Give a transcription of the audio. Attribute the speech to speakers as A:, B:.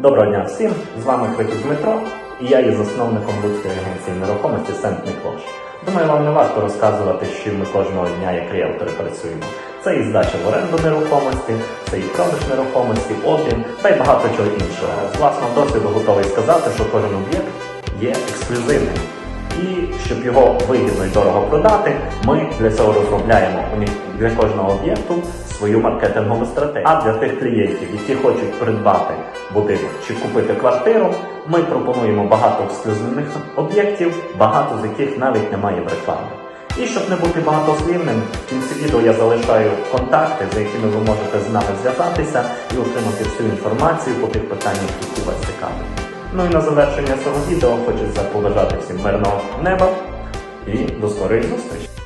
A: Доброго дня всім! З вами Критик Дмитро і я є засновником Луцької агенції нерухомості Сент Міклош. Думаю, вам не варто розказувати, що ми кожного дня як ріелтори працюємо. Це і здача в оренду нерухомості, це і продаж нерухомості, обмін та й багато чого іншого. З власного досвіду готовий сказати, що кожен об'єкт є ексклюзивним. І щоб його вигідно і дорого продати, ми для цього розробляємо для кожного об'єкту свою маркетингову стратегію. А для тих клієнтів, які хочуть придбати будинок чи купити квартиру, ми пропонуємо багато ексклюзивних об'єктів, багато з яких навіть немає в рекламі. І щоб не бути багатослівним, в кінці відео я залишаю контакти, за якими ви можете з нами зв'язатися і отримати всю інформацію по тих питаннях, які вас цікавлять. Ну і на завершення цього відео хочеться побажати всім мирного неба і до скорої зустрічі!